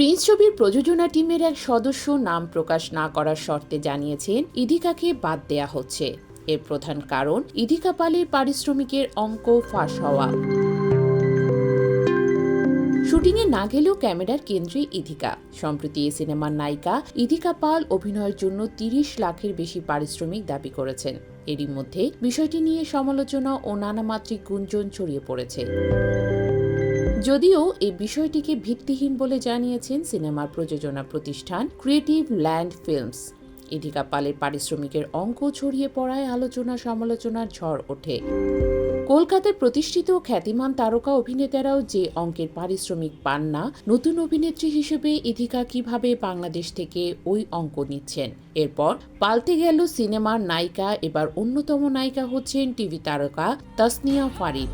Prince ছবির প্রযোজনা টিমের এক সদস্য নাম প্রকাশ না করার শর্তে জানিয়েছেন ইদিকাকে বাদ দেয়া হচ্ছে। এর প্রধান কারণ ইদিকা পালের পারিশ্রমিকের অঙ্ক ফাঁস হওয়া। শুটিংয়ে না গেলেও ক্যামেরার কেন্দ্রে ইধিকা। সম্প্রতি এই সিনেমার নায়িকা ইধিকা পাল অভিনয়ের জন্য তিরিশ লাখের বেশি পারিশ্রমিক দাবি করেছেন। এরই মধ্যে বিষয়টি নিয়ে সমালোচনা ও নানামাত্রিক গুঞ্জন ছড়িয়ে পড়েছে। যদিও এই বিষয়টিকে ভিত্তিহীন বলে জানিয়েছেন সিনেমার প্রযোজনা প্রতিষ্ঠান ক্রিয়েটিভ ল্যান্ড ফিল্মস। ইধিকা পালের পারিশ্রমিকের অঙ্ক ছড়িয়ে পড়ায় আলোচনা সমালোচনার ঝড় ওঠে। কলকাতার প্রতিষ্ঠিত খ্যাতিমান তারকা অভিনেতারাও যে অঙ্কের পারিশ্রমিক পান না, নতুন অভিনেত্রী হিসেবে ইধিকা কীভাবে বাংলাদেশ থেকে ওই অঙ্ক নিচ্ছেন? এরপর পাল্টে গেল সিনেমার নায়িকা, এবার অন্যতম নায়িকা হচ্ছেন টিভি তারকা তাসনিয়া ফারিদ।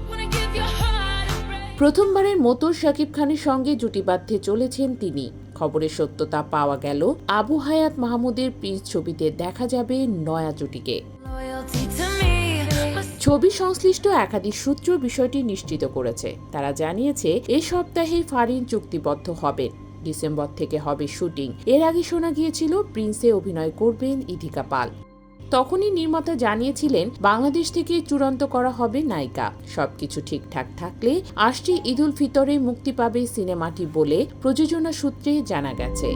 প্রথমবারের মতো শাকিব খানের সঙ্গে জুটিবাধ্যে চলেছেন তিনি। খবরের সত্যতা পাওয়া গেল আবু হায়াত মাহমুদের প্রিন্স ছবিতে দেখা যাবে নয়া জুটিকে। ছবি সংশ্লিষ্ট একাধিক সূত্র বিষয়টি নিশ্চিত করেছে। তারা জানিয়েছে এ সপ্তাহে ফারিন চুক্তিবদ্ধ হবেন। ডিসেম্বর থেকে হবে শুটিং। এর আগে শোনা গিয়েছিল প্রিন্সে অভিনয় করবেন ইধিকা পাল। তখনই নির্মাতা জানিয়েছিলেন, বাংলাদেশ থেকে চূড়ান্ত করা হবে নায়িকা। সবকিছু ঠিকঠাক থাকলে আসছে ঈদুল ফিতরে মুক্তি পাবে সিনেমাটি বলে প্রযোজনা সূত্রে জানা গেছে।